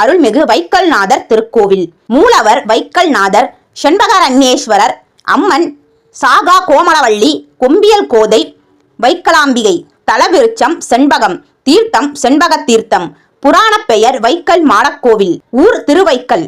அருள்மிகு வைக்கல்நாதர் திருக்கோவில். மூலவர் வைக்கல்நாதர் செண்பகரண்யேஸ்வரர் அம்மன் சாகா கோமலவள்ளி கொம்பியல் கோதை வைக்கலாம்பிகை தலவிருச்சம் செண்பகம் தீர்த்தம் செண்பக தீர்த்தம் புராணப் பெயர் வைக்கல் மாடக்கோவில் ஊர் திருவைக்கல்.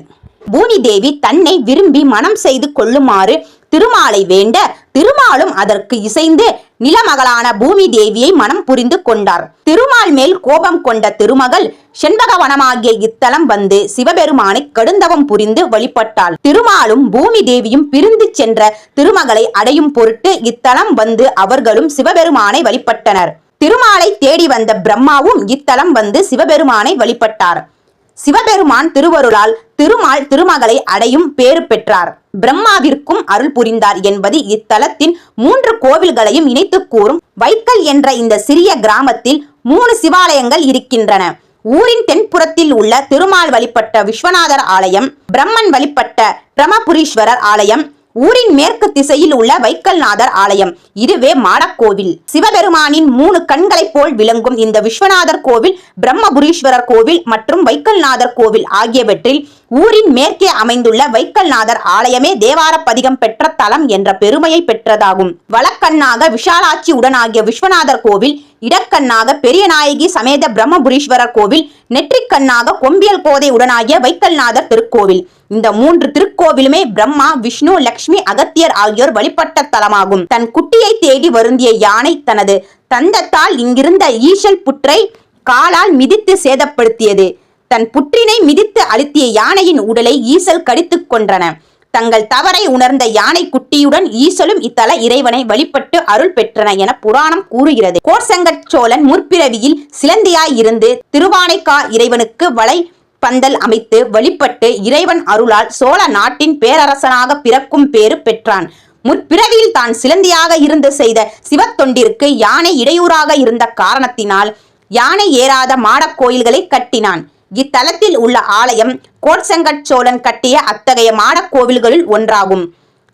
பூமி தேவி தன்னை விரும்பி மனம் செய்து கொள்ளுமாறு திருமாலை வேண்ட திருமாலும் அதற்கு இசைந்து நிலமகளான பூமி தேவியை மனம் புரிந்து கொண்டார். திருமால் மேல் கோபம் கொண்ட திருமகள் செண்பகவனமாகிய இத்தலம் வந்து சிவபெருமானை கடுந்தவம் புரிந்து வழிபட்டாள். திருமாலும் பூமி தேவியும் பிரிந்து சென்ற திருமகளை அடையும் பொருட்டு இத்தலம் வந்து அவர்களும் சிவபெருமானை வழிபட்டனர். திருமாலை தேடி வந்த பிரம்மாவும் இத்தலம் வந்து சிவபெருமானை வழிபட்டார். சிவபெருமான் திருவருளால் திருமால் திருமகளை அடையும் பேறு பெற்றார். பிரம்மாவிற்கும் அருள் புரிந்தார் என்பது இத்தலத்தின் மூன்று கோவில்களையும் இணைத்துக் கூறும் வைக்கல் என்ற இந்த சிறிய கிராமத்தில் மூணு சிவாலயங்கள் இருக்கின்றன. ஊரின் தென்புறத்தில் உள்ள திருமால் வழிபட்ட விஸ்வநாதர் ஆலயம் பிரம்மன் வழிபட்ட பிரமபுரீஸ்வரர் ஆலயம் ஊரின் மேற்கு திசையில் உள்ள வைக்கல்நாதர் ஆலயம். இதுவே மாடக்கோவில் சிவபெருமானின் மூணு கண்களைப் போல் விளங்கும் இந்த விஸ்வநாதர் கோவில் பிரம்மபுரீஸ்வரர் கோவில் மற்றும் வைக்கல்நாதர் கோவில் ஆகியவற்றில் ஊரின் மேற்கே அமைந்துள்ள வைக்கல்நாதர் ஆலயமே தேவார பதிகம் பெற்ற தலம் என்ற பெருமையை பெற்றதாகும். வலக்கண்ணாக விஷாலாட்சி உடனாகிய விஸ்வநாதர் கோவில் இடக்கண்ணாக பெரியநாயகி சமேத பிரம்மபுரீஸ்வரர் கோவில் நெற்றிக்கண்ணாக கொம்பியல் கோதை உடனாகிய வைக்கல்நாதர் திருக்கோவில். இந்த மூன்று திருக்கோவிலுமே பிரம்மா விஷ்ணு லக்ஷ்மி அகத்தியர் ஆகியோர் வழிபட்ட தலமாகும். தன் குட்டியை தேடி வருந்திய யானை தனது தந்தத்தால் இங்கிருந்த ஈசல் புற்றை காலால் மிதித்து சேதப்படுத்தியது. தன் புற்றினை மிதித்து அழுத்திய யானையின் உடலை ஈசல் கடித்துக் கொன்றன. தங்கள் தவறை உணர்ந்த யானை குட்டியுடன் ஈசலும் இத்தல இறைவனை வழிபட்டு அருள் பெற்றன என புராணம் கூறுகிறது. கோர்சங்கச் சோழன் முற்பிறவியில் சிலந்தியாய் இருந்து திருவானைக்கார் இறைவனுக்கு வளை பந்தல் அமைத்து வழிபட்டு இறைவன் அருளால் சோழ நாட்டின் பேரரசனாக பிறக்கும் பேறு பெற்றான். முற்பிறவியில் தான் சிலந்தியாக இருந்து செய்த சிவத்தொண்டிற்கு யானை இடையூறாக இருந்த காரணத்தினால் யானை ஏறாத மாடக் கோயில்களை கட்டினான். இத்தலத்தில் உள்ள ஆலயம் கோட்சங்கட்சோழன் கட்டிய அத்தகைய மாடக் கோவில்களில் ஒன்றாகும்.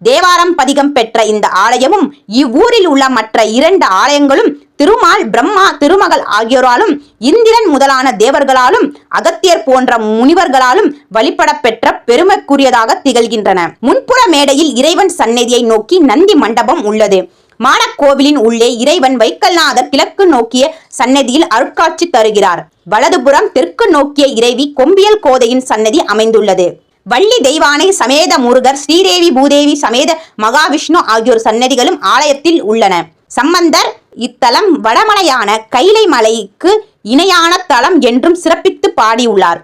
தேவாரம் பதிகம் பெற்ற இந்த ஆலயமும் இவ்வூரில் உள்ள மற்ற இரண்டு ஆலயங்களும் திருமால் பிரம்மா திருமகள் ஆகியோராலும் இந்திரன் முதலான தேவர்களாலும் அகத்தியர் போன்ற முனிவர்களாலும் வழிபட பெற்ற பெருமைக்குரியதாக திகழ்கின்றன. முன்புற மேடையில் இறைவன் சந்நிதியை நோக்கி நந்தி மண்டபம் உள்ளது. மாடக்கோவிலின் உள்ளே இறைவன் வைக்கல்நாதர் கிழக்கு நோக்கிய சன்னதியில் அருட்காட்சி தருகிறார். வலதுபுறம் தெற்கு நோக்கிய இறைவி கொம்பியல் கோதையின் சன்னதி அமைந்துள்ளது. வள்ளி தெய்வானை சமேத முருகர் ஸ்ரீதேவி பூதேவி சமேத மகாவிஷ்ணு ஆகியோர் சன்னதிகளும் ஆலயத்தில் உள்ளன. சம்பந்தர் இத்தலம் வடமலையான கைலை மலைக்கு இணையான தலம் என்றும் சிறப்பித்து பாடியுள்ளார்.